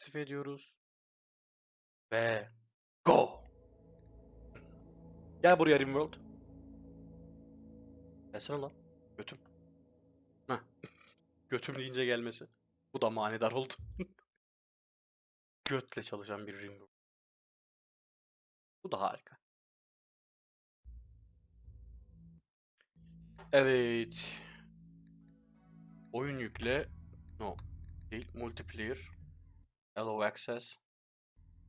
aktif ediyoruz. Ve go. Gel buraya Rimworld. Gelsene lan. Götüm. Heh. Götüm deyince gelmesi. Bu da manidar oldu. Götle çalışan bir Rimworld. Bu da harika. Evet. Oyun yükle. No. Değil. Multiplayer. Allow access.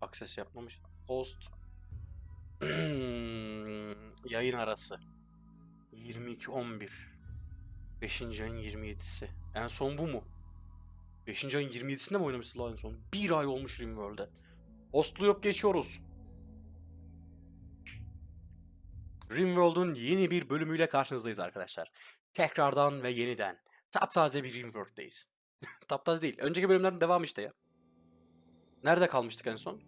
Access yapmamış. Host. Yayın arası. 22-11. 5. ayın 27'si. En son bu mu? 5. ayın 27'sinde mi oynamışız lan en son? Bir ay olmuş Rimworld'e. Hostlu yok geçiyoruz. Rimworld'un yeni bir bölümüyle karşınızdayız arkadaşlar. Tekrardan ve yeniden. Taptaze bir Rimworld'deyiz. Taptaze değil. Önceki bölümlerin devamı işte ya. Nerede kalmıştık en son?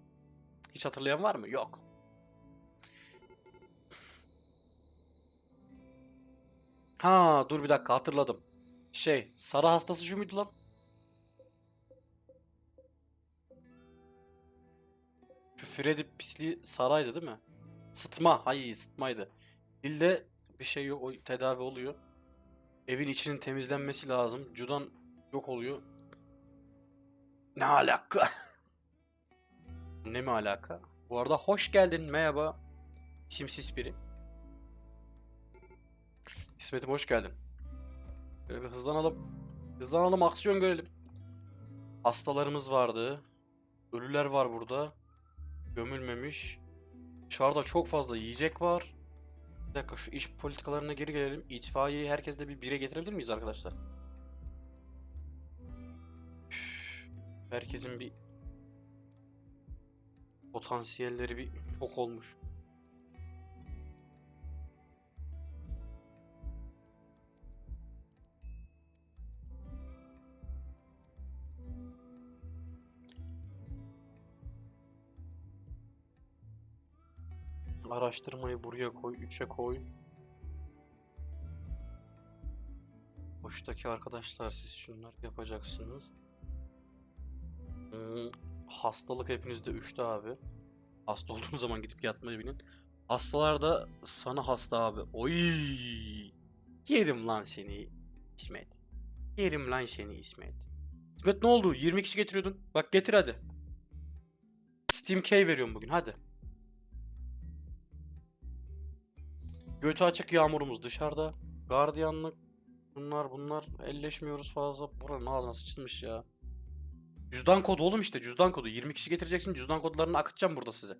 Hiç hatırlayan var mı? Yok. Ha dur bir dakika hatırladım. Şey sarı hastası şu muydu lan? Şu Freddy pisliği saraydı değil mi? Sıtma. Hayır sıtmaydı. Dilde bir şey yok. O tedavi oluyor. Evin içinin temizlenmesi lazım. Cudan yok oluyor. Ne alaka? Ne mi alaka? Bu arada hoş geldin. Merhaba. Simsiz biri. İsmet'im hoş geldin. Böyle bir hızlanalım. Hızlanalım aksiyon görelim. Hastalarımız vardı. Ölüler var burada. Gömülmemiş. Dışarıda çok fazla yiyecek var. Bir dakika şu iş politikalarına geri gelelim. İtfaiyeyi herkesle bir bire getirebilir miyiz arkadaşlar? Üf, Herkesin bir potansiyelleri bir çok olmuş. Araştırmayı buraya koy, 3'e koy. Boştaki arkadaşlar siz şunlar yapacaksınız. Hmm, hastalık hepinizde 3'te abi. Hasta olduğunuz zaman gidip yatmayı bilin. Hastalar da sana hasta abi. Oy! Yerim lan seni İsmet. Yerim lan seni İsmet. İsmet ne oldu? 20 kişi getiriyordun. Bak getir hadi. Steam Key veriyorum bugün hadi. Götü açık yağmurumuz dışarıda. Gardiyanlık. Bunlar bunlar. Elleşmiyoruz fazla. Buranın ağzına sıçılmış ya. Cüzdan kodu oğlum işte cüzdan kodu. 20 kişi getireceksin cüzdan kodlarını akıtacağım burada size.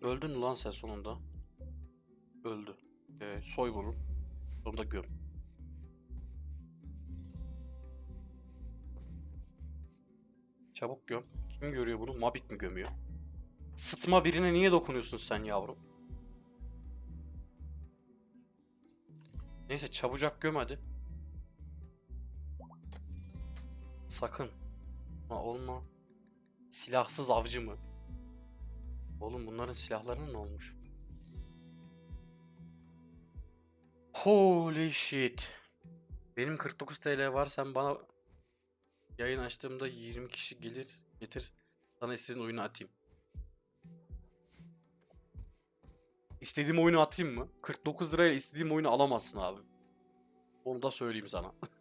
Öldün mü lan sen sonunda? Öldü. Ee, soy bunu. Sonunda göm. Çabuk göm. Kim görüyor bunu? Mabik mi gömüyor? Sıtma birine niye dokunuyorsun sen yavrum? Neyse çabucak göm hadi. Sakın. Ha, olma. Silahsız avcı mı? Oğlum bunların silahları ne olmuş? Holy shit. Benim 49 TL var sen bana yayın açtığımda 20 kişi gelir getir sana istediğin oyunu atayım. İstediğim oyunu atayım mı? 49 liraya istediğim oyunu alamazsın abi. Onu da söyleyeyim sana.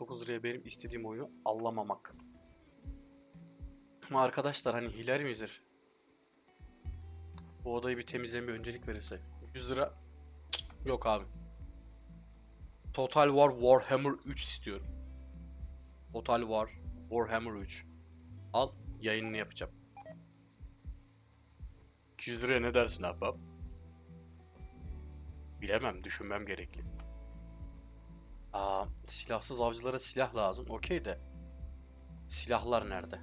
49 liraya benim istediğim oyunu alamamak. Ama arkadaşlar hani hiler midir? Bu odayı bir temizlemeye öncelik verirse. 100 lira yok abi. Total War Warhammer 3 istiyorum. Total War Warhammer 3. Al yayınını yapacağım. 200 liraya ne dersin ahbap? Bilemem, düşünmem gerekli. Aa, silahsız avcılara silah lazım. Okey de. Silahlar nerede?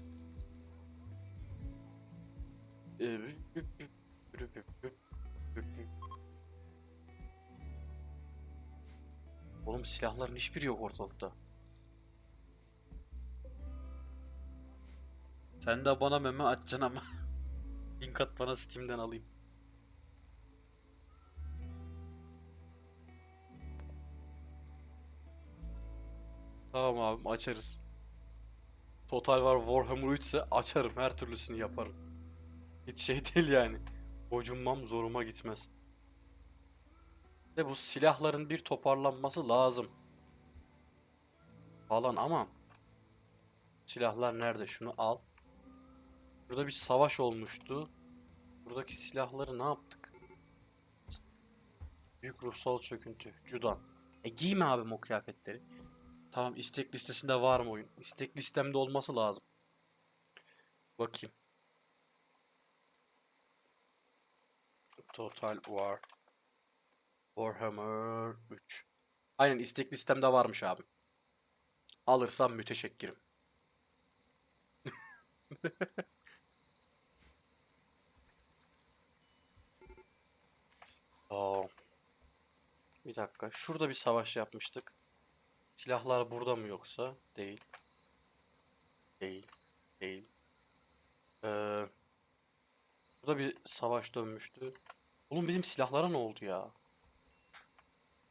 Oğlum silahların hiçbiri yok ortalıkta. Sen de bana meme açacaksın ama. Link at bana Steam'den alayım. Tamam abim açarız. Total var Warhammer 3 ise açarım her türlüsünü yaparım. Hiç şey değil yani. Gocunmam zoruma gitmez. Ve bu silahların bir toparlanması lazım. Falan ama silahlar nerede? Şunu al. Burada bir savaş olmuştu. Buradaki silahları ne yaptık? Büyük ruhsal çöküntü. Cudan. E giyme abim o kıyafetleri. Tamam istek listesinde var mı oyun? İstek listemde olması lazım. Bakayım. Total War. Warhammer 3. Aynen istek listemde varmış abi. Alırsam müteşekkirim. Aa. Bir dakika. Şurada bir savaş yapmıştık. Silahlar burada mı yoksa? Değil. Değil. Değil. Ee, burada bir savaş dönmüştü. Oğlum bizim silahlara ne oldu ya?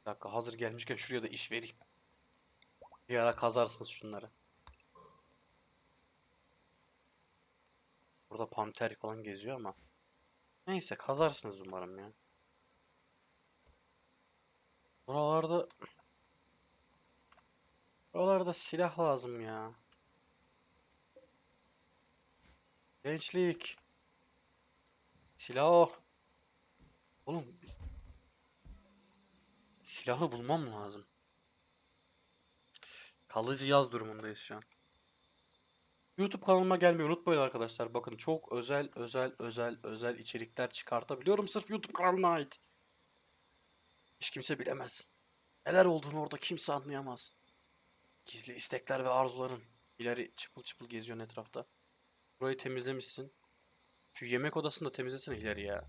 Bir dakika hazır gelmişken şuraya da iş vereyim. Bir ara kazarsınız şunları. Burada panter falan geziyor ama. Neyse kazarsınız umarım ya. Buralarda Buralarda silah lazım ya. Gençlik. Silah. Oğlum. Silahı bulmam lazım. Kalıcı yaz durumundayız şu an. YouTube kanalıma gelmeyi unutmayın arkadaşlar. Bakın çok özel özel özel özel içerikler çıkartabiliyorum sırf YouTube kanalına ait. Hiç kimse bilemez. Neler olduğunu orada kimse anlayamaz. Gizli istekler ve arzuların. İleri çıpıl çıpıl geziyorsun etrafta. Burayı temizlemişsin. Şu yemek odasını da temizlesene ileri ya.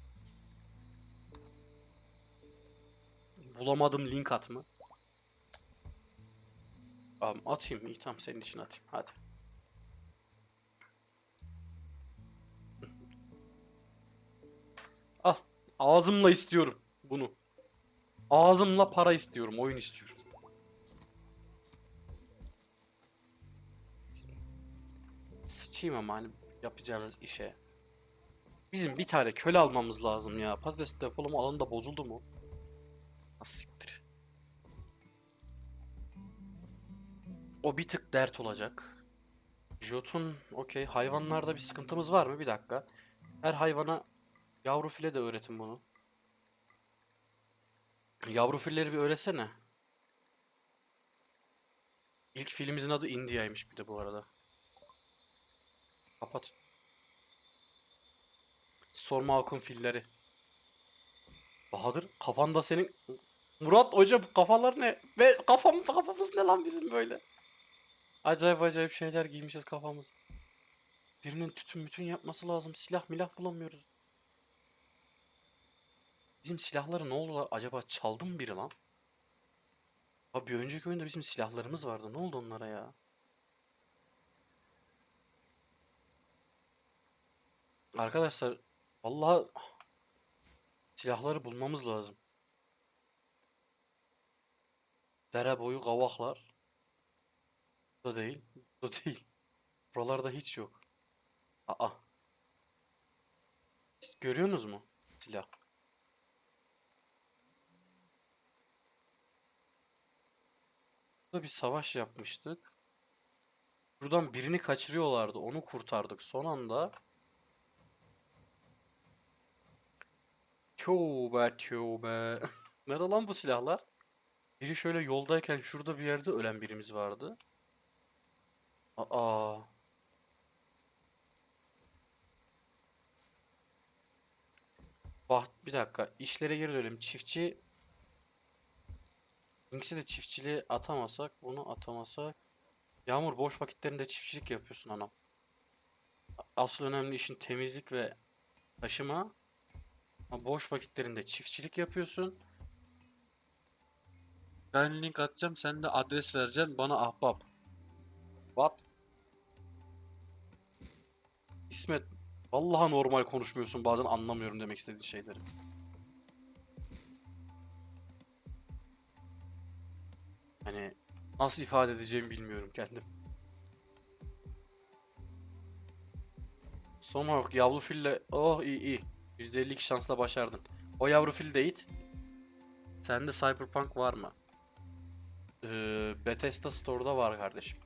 Bulamadım link at mı? Abi atayım iyi tamam senin için atayım hadi. Al ağzımla istiyorum bunu. Ağzımla para istiyorum oyun istiyorum. Sıçayım ama hani yapacağınız işe. Bizim bir tane köle almamız lazım ya. Patates depolama alanı da bozuldu mu? Nasıl siktir. O bir tık dert olacak. Jotun okey. Hayvanlarda bir sıkıntımız var mı? Bir dakika. Her hayvana yavru file de öğretin bunu. Yavru filleri bir öğretsene. İlk filimizin adı India'ymış bir de bu arada. Kapat. Sorma akın filleri. Bahadır kafanda senin... Murat hoca bu kafalar ne? Ve kafamız kafamız ne lan bizim böyle? Acayip acayip şeyler giymişiz kafamız. Birinin tütün mütün yapması lazım. Silah milah bulamıyoruz. Bizim silahları ne oldu acaba çaldı mı biri lan? Abi bir önceki oyunda bizim silahlarımız vardı. Ne oldu onlara ya? Arkadaşlar vallahi silahları bulmamız lazım. Dere boyu kavaklar. Bu da değil. Bu da değil. Buralarda hiç yok. Aa. Siz görüyorsunuz mu silah? Burada bir savaş yapmıştık. Buradan birini kaçırıyorlardı. Onu kurtardık. Son anda Tövbe tövbe. Nerede lan bu silahlar? Biri şöyle yoldayken şurada bir yerde ölen birimiz vardı. Aa. Bak bir dakika. İşlere geri dönelim. Çiftçi İkisi de çiftçiliği atamasak, bunu atamasak. Yağmur boş vakitlerinde çiftçilik yapıyorsun anam. Asıl önemli işin temizlik ve taşıma. Ama boş vakitlerinde çiftçilik yapıyorsun. Ben link atacağım, sen de adres vereceksin bana ahbap. What? İsmet, vallahi normal konuşmuyorsun. Bazen anlamıyorum demek istediğin şeyleri. Hani Nasıl ifade edeceğimi bilmiyorum kendim. Son olarak yavru fille... Oh iyi iyi. %52 şansla başardın. O yavru fil de it. Sende Cyberpunk var mı? Ee, Bethesda Store'da var kardeşim.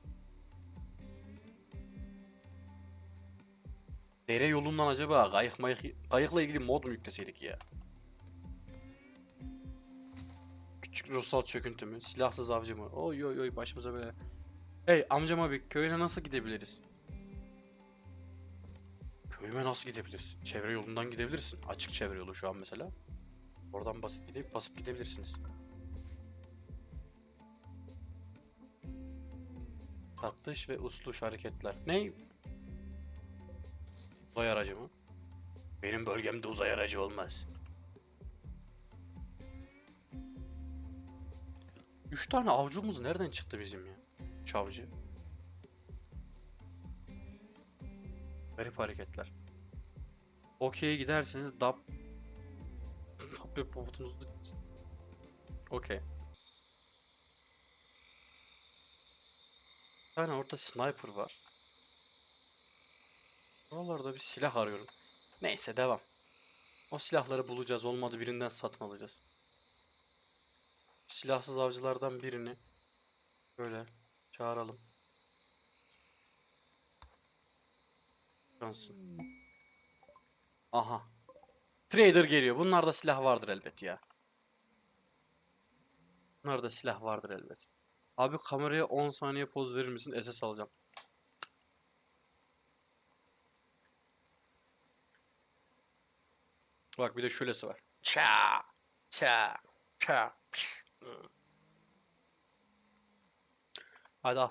Dere yolundan acaba kayık mayık, kayıkla ilgili mod mu yükleseydik ya? Küçük ruhsal çöküntü mü? Silahsız avcı mı? Oy oy oy başımıza böyle. Hey amcam abi köyüne nasıl gidebiliriz? Köyüme nasıl gidebiliriz? Çevre yolundan gidebilirsin. Açık çevre yolu şu an mesela. Oradan basit gidip basıp gidebilirsiniz. Tatlış ve usluş hareketler. Ne? Uzay aracı mı? Benim bölgemde uzay aracı olmaz. Üç tane avcumuz nereden çıktı bizim ya? Üç Garip hareketler. Okey giderseniz dap... Dap ve popotunuzu... Okey. Bir tane orada sniper var. Buralarda bir silah arıyorum. Neyse devam. O silahları bulacağız. Olmadı birinden satın alacağız. Silahsız avcılardan birini böyle çağıralım. Johnson. Aha. Trader geliyor. Bunlarda silah vardır elbet ya. Bunlarda silah vardır elbet. Abi kameraya 10 saniye poz verir misin? SS alacağım. Bak bir de şöylesi var. Ça, ça, ça. Hadi al.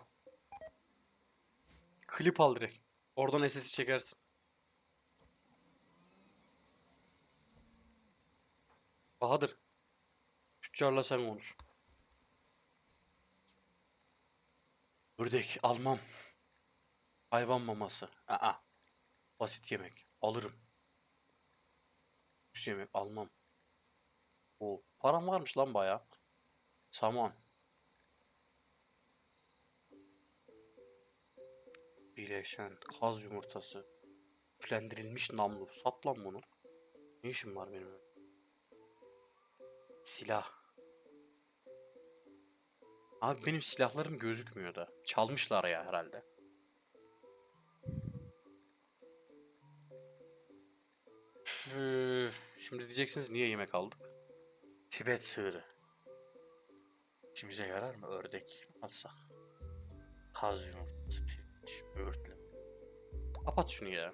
Klip al direkt. Oradan SS'i çekersin. Bahadır. Tüccarla sen konuş. Ördek almam. Hayvan maması. Aa. Basit yemek. Alırım. Üst yemek almam. O param varmış lan baya. Saman. Bileşen, kaz yumurtası. Güçlendirilmiş namlu. Sat lan bunu. Ne işim var benim? Silah. Abi benim silahlarım gözükmüyor da. Çalmışlar ya herhalde. Şimdi diyeceksiniz niye yemek aldık? Tibet sığırı. İşimize yarar mı? Ördek. Masa. Kaz yumurtası, pirinç, böğürtlen. Kapat şunu ya.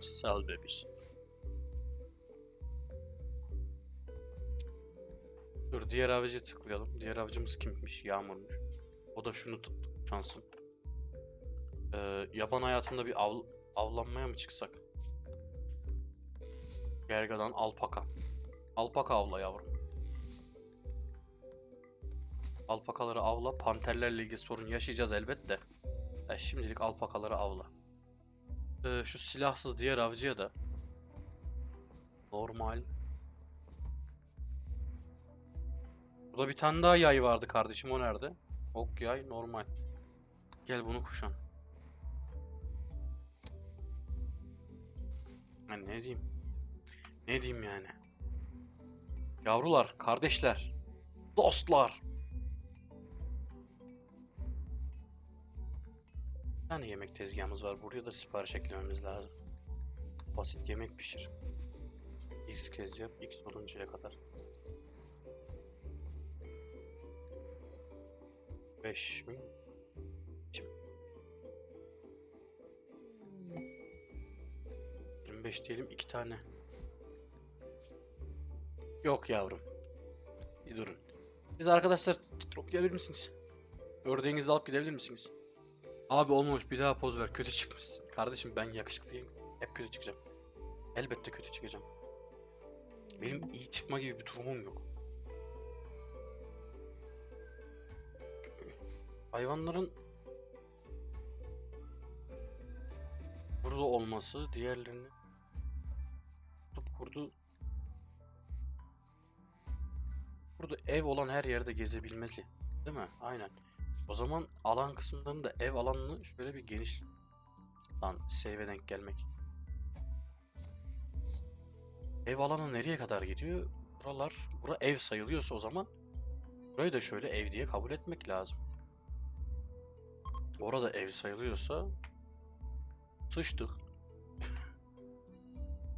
Sal bebiş. Dur diğer avcıya tıklayalım. Diğer avcımız kimmiş? Yağmurmuş. O da şunu tuttu. Şansın. Ee, yaban hayatında bir av, avlanmaya mı çıksak? Gergadan alpaka. Alpaka avla yavrum. Alpakaları avla. Panterlerle ilgili sorun yaşayacağız elbette. E, şimdilik alpakaları avla. Ee, şu silahsız diğer avcıya da normal. Burada bir tane daha yay vardı kardeşim. O nerede? Ok yay normal. Gel bunu kuşan. Ben ne diyeyim? Ne diyeyim yani? Yavrular, kardeşler, dostlar. Tane yemek tezgahımız var. Buraya da sipariş eklememiz lazım. Basit yemek pişir. X kez yap, X oluncaya kadar. 5 mi? İçim. 25 diyelim iki tane. Yok yavrum. Bir durun. Siz arkadaşlar toplayabilir misiniz? Ördeğinizi de alıp gidebilir misiniz? Abi olmamış bir daha poz ver. Kötü çıkmışsın. Kardeşim ben yakışıklıyım. Hep kötü çıkacağım. Elbette kötü çıkacağım. Benim iyi çıkma gibi bir durumum yok. Hayvanların burada olması diğerlerini tutup kurdu burada ev olan her yerde gezebilmeli. Değil mi? Aynen. O zaman alan kısımlarını da ev alanını şöyle bir geniş... Lan save'e denk gelmek. Ev alanı nereye kadar gidiyor? Buralar, bura ev sayılıyorsa o zaman burayı da şöyle ev diye kabul etmek lazım. Orada ev sayılıyorsa sıçtık.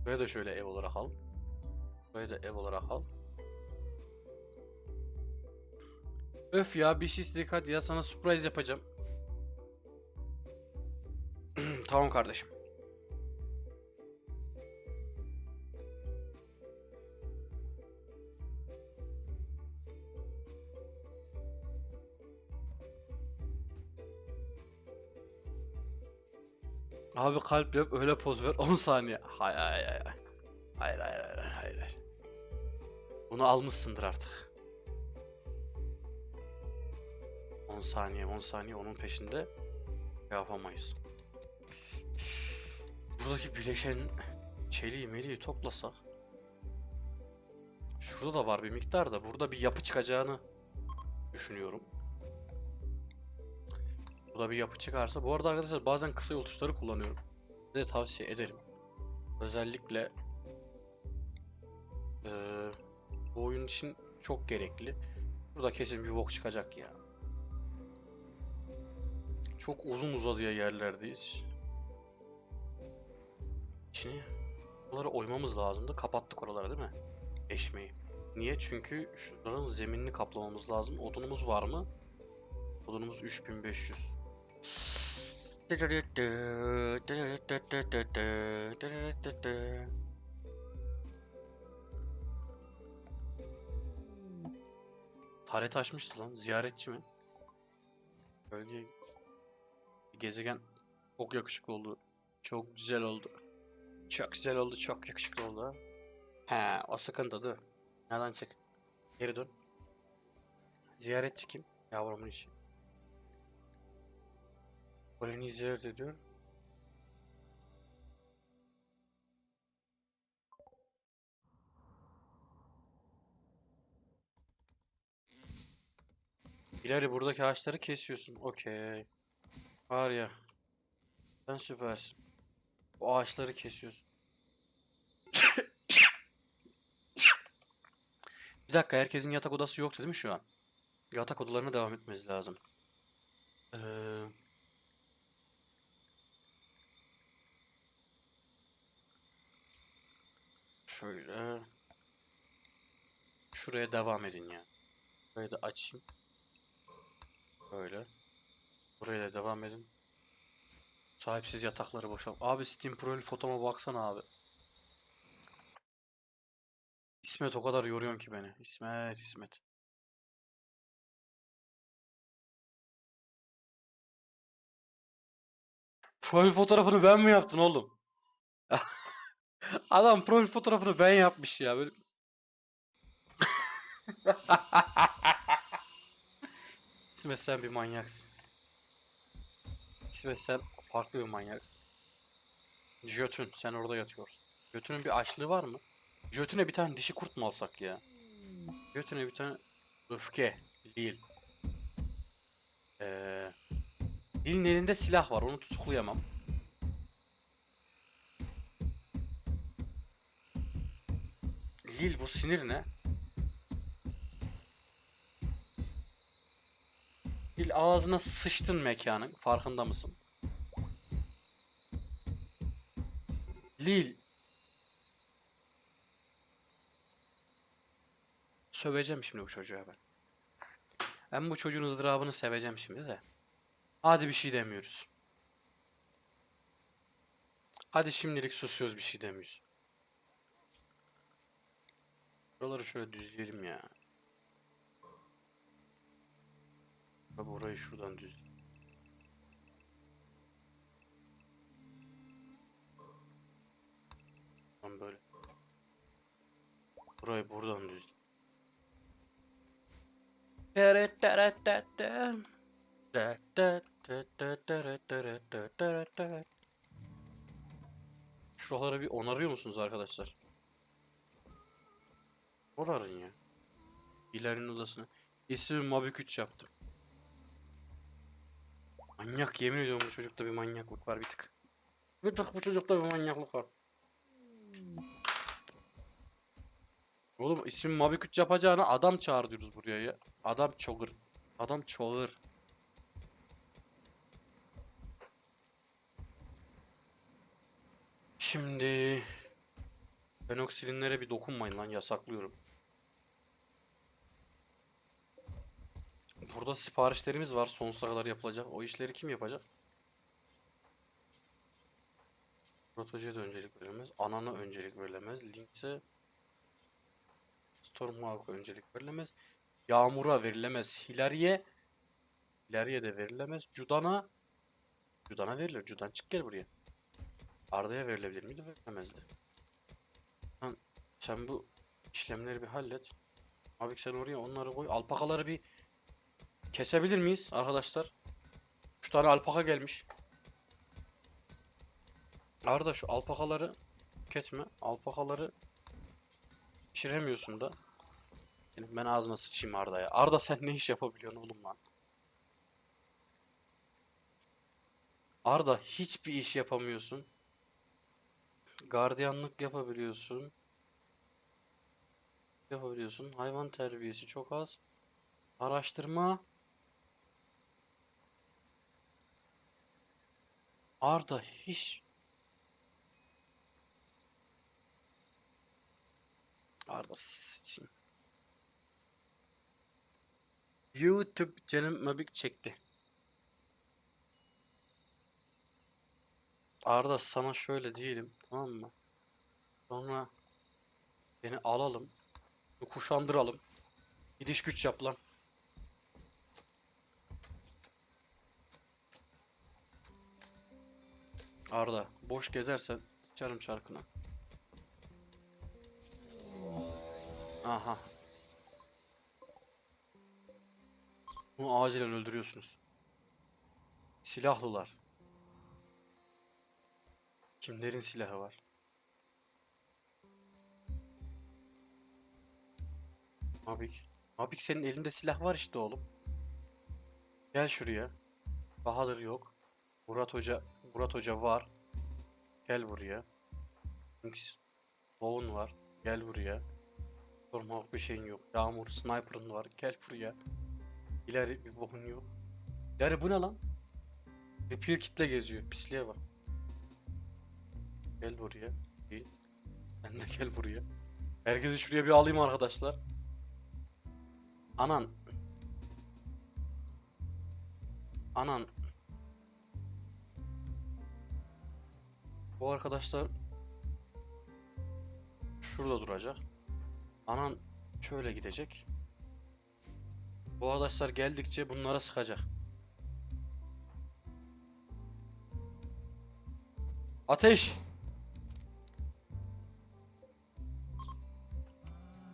Buraya da şöyle ev olarak al. Burayı da ev olarak al. Öf ya bir şey istedik hadi ya sana surprise yapacağım. tamam kardeşim. Abi kalp yap öyle poz ver 10 saniye. Hayır hayır hayır. Hayır hayır hayır hayır. Bunu almışsındır artık. 10 saniye 10 saniye onun peşinde yapamayız. Buradaki bileşen çeliği meliği toplasak. Şurada da var bir miktar da burada bir yapı çıkacağını düşünüyorum. Burada bir yapı çıkarsa. Bu arada arkadaşlar bazen kısa yol tuşları kullanıyorum. Size tavsiye ederim. Özellikle eee, bu oyun için çok gerekli. Burada kesin bir bok çıkacak ya. Çok uzun uzadıya yerlerdeyiz. İçini buraları oymamız lazımdı. Kapattık oraları değil mi? Eşmeyi. Niye? Çünkü şunların zeminini kaplamamız lazım. Odunumuz var mı? Odunumuz 3500. Taret açmıştı lan. Ziyaretçi mi? Bölge gezegen çok yakışıklı oldu. Çok güzel oldu. Çok güzel oldu. Çok yakışıklı oldu. He, o sıkıntı dur. Nereden çık? Geri dön. Ziyaretçi kim? Yavrumun işi. Koloni ziyaret ediyor. İleri buradaki ağaçları kesiyorsun. Okey. Var ya. Sen süpersin. Bu ağaçları kesiyorsun. Bir dakika herkesin yatak odası yoktu değil mi şu an? Yatak odalarına devam etmemiz lazım. Ee, şöyle. Şuraya devam edin ya. Burayı da açayım. Böyle. Buraya devam edin. Sahipsiz yatakları boşalt. Abi Steam profil fotoma baksana abi. İsmet o kadar yoruyorsun ki beni. İsmet, İsmet. Profil fotoğrafını ben mi yaptın oğlum? Adam profil fotoğrafını ben yapmış ya. Böyle... İsmet sen bir manyaksın. İsmet sen farklı bir manyaksın. Jötün sen orada yatıyorsun. Jötün'ün bir açlığı var mı? Jötün'e bir tane dişi kurt mu alsak ya? Jötün'e bir tane öfke, Lil. Ee, Lil'in elinde silah var onu tutuklayamam. Lil bu sinir ne? Lil ağzına sıçtın mekanın farkında mısın? Lil Söveceğim şimdi bu çocuğa ben. Ben bu çocuğun ızdırabını seveceğim şimdi de. Hadi bir şey demiyoruz. Hadi şimdilik susuyoruz bir şey demiyoruz. Buraları şöyle düzleyelim ya. Tabi burayı şuradan düz. Tam böyle. Burayı buradan düz. Şuraları bir onarıyor musunuz arkadaşlar? Onarın ya. İlerinin odasını. İsmi Mabik 3 yaptım. Manyak yemin ediyorum bu çocukta bir manyaklık var bir tık. Bir tık bu çocukta bir manyaklık var. Oğlum ismi Mabik 3 yapacağına adam çağır diyoruz buraya ya. Adam çoğur. Adam çoğur. Şimdi Fenoksilinlere bir dokunmayın lan yasaklıyorum. Burada siparişlerimiz var sonsuza kadar yapılacak. O işleri kim yapacak? Protoje'ye de öncelik verilemez. Anana öncelik verilemez. Linkse Stormhawk'a öncelik verilemez. Yağmur'a verilemez. Hilary'e Hilary'e de verilemez. Cudan'a Cudan'a verilir. Cudan çık gel buraya. Arda'ya verilebilir miydi? Verilemezdi. Lan sen bu işlemleri bir hallet. Abi sen oraya onları koy. Alpakaları bir kesebilir miyiz arkadaşlar? Şu tane alpaka gelmiş. Arda şu alpakaları kesme. Alpakaları pişiremiyorsun da. Yani ben ağzına sıçayım Arda'ya. Arda sen ne iş yapabiliyorsun oğlum lan? Arda hiçbir iş yapamıyorsun. Gardiyanlık yapabiliyorsun. Yapabiliyorsun. Hayvan terbiyesi çok az. Araştırma. Arda hiç Arda sıçayım. YouTube canım mabik çekti. Arda sana şöyle diyelim tamam mı? Sonra beni alalım. Kuşandıralım. Gidiş güç yap lan. Arda boş gezersen sıçarım şarkına. Aha. Bunu acilen öldürüyorsunuz. Silahlılar. Kimlerin silahı var? Mabik. Mabik senin elinde silah var işte oğlum. Gel şuraya. Bahadır yok. Murat Hoca, Murat Hoca var. Gel buraya. Jinx, Boğun var. Gel buraya. Sormak bir şeyin yok. Yağmur, Sniper'ın var. Gel buraya. İleri bir boğun yok. İleri bu ne lan? Repair kitle geziyor. Pisliğe bak. Gel buraya. Değil. Ben de gel buraya. Herkesi şuraya bir alayım arkadaşlar. Anan. Anan. Bu arkadaşlar şurada duracak. Anan şöyle gidecek. Bu arkadaşlar geldikçe bunlara sıkacak. Ateş!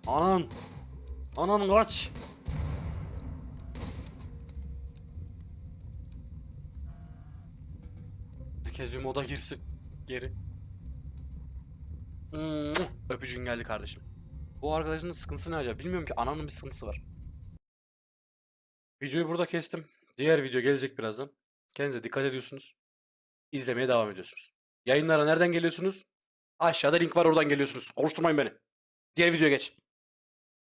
Anan! Anan kaç! Herkes bir moda girsin. Geri. Öpücüğün geldi kardeşim. Bu arkadaşın sıkıntısı ne acaba? Bilmiyorum ki ananın bir sıkıntısı var. Videoyu burada kestim. Diğer video gelecek birazdan. Kendinize dikkat ediyorsunuz. İzlemeye devam ediyorsunuz. Yayınlara nereden geliyorsunuz? Aşağıda link var oradan geliyorsunuz. Konuşturmayın beni. Diğer videoya geç.